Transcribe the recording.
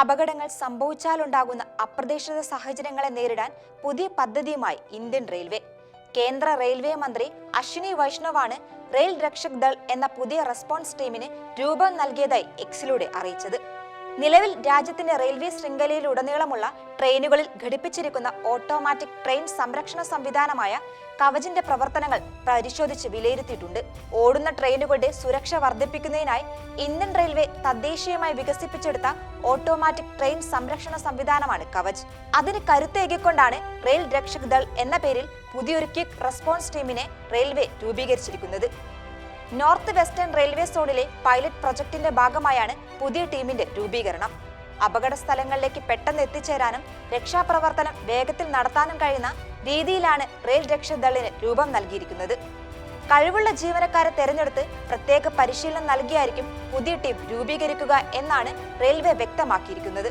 അപകടങ്ങൾ സംഭവിച്ചാലുണ്ടാകുന്ന അപ്രതീക്ഷിത സാഹചര്യങ്ങളെ നേരിടാൻ പുതിയ പദ്ധതിയുമായി ഇന്ത്യൻ റെയിൽവേ. കേന്ദ്ര റെയിൽവേ മന്ത്രി അശ്വിനി വൈഷ്ണവാണ് റെയിൽ രക്ഷക് ദൾ എന്ന പുതിയ റെസ്പോൺസ് ടീമിന് രൂപം നൽകിയതായി എക്സിലൂടെ അറിയിച്ചത്. നിലവിൽ രാജ്യത്തിന്റെ റെയിൽവേ ശൃംഖലയിലുടനീളമുള്ള ട്രെയിനുകളിൽ ഘടിപ്പിച്ചിരിക്കുന്ന ഓട്ടോമാറ്റിക് ട്രെയിൻ സംരക്ഷണ സംവിധാനമായ കവചിന്റെ പ്രവർത്തനങ്ങൾ പരിശോധിച്ച് വിലയിരുത്തിയിട്ടുണ്ട്. ഓടുന്ന ട്രെയിനുകളുടെ സുരക്ഷ വർദ്ധിപ്പിക്കുന്നതിനായി ഇന്ത്യൻ റെയിൽവേ തദ്ദേശീയമായി വികസിപ്പിച്ചെടുത്ത ഓട്ടോമാറ്റിക് ട്രെയിൻ സംരക്ഷണ സംവിധാനമാണ് കവച്. അതിന് കരുത്തേകിക്കൊണ്ടാണ് റെയിൽ രക്ഷക് ദൾ എന്ന പേരിൽ പുതിയൊരു ക്വിക്ക് റെസ്പോൺസ് ടീമിനെ റെയിൽവേ രൂപീകരിച്ചിരിക്കുന്നത്. നോർത്ത് വെസ്റ്റേൺ റെയിൽവേ സോണിലെ പൈലറ്റ് പ്രൊജക്ടിന്റെ ഭാഗമായാണ് പുതിയ ടീമിന്റെ രൂപീകരണം. അപകട സ്ഥലങ്ങളിലേക്ക് പെട്ടെന്ന് എത്തിച്ചേരാനും രക്ഷാപ്രവർത്തനം വേഗത്തിൽ നടത്താനും കഴിയുന്ന രീതിയിലാണ് റെയിൽ രക്ഷാദളിന് രൂപം നൽകിയിരിക്കുന്നത്. കഴിവുള്ള ജീവനക്കാരെ തെരഞ്ഞെടുത്ത് പ്രത്യേക പരിശീലനം നൽകിയായിരിക്കും പുതിയ ടീം രൂപീകരിക്കുക എന്നാണ് റെയിൽവേ വ്യക്തമാക്കിയിരിക്കുന്നത്.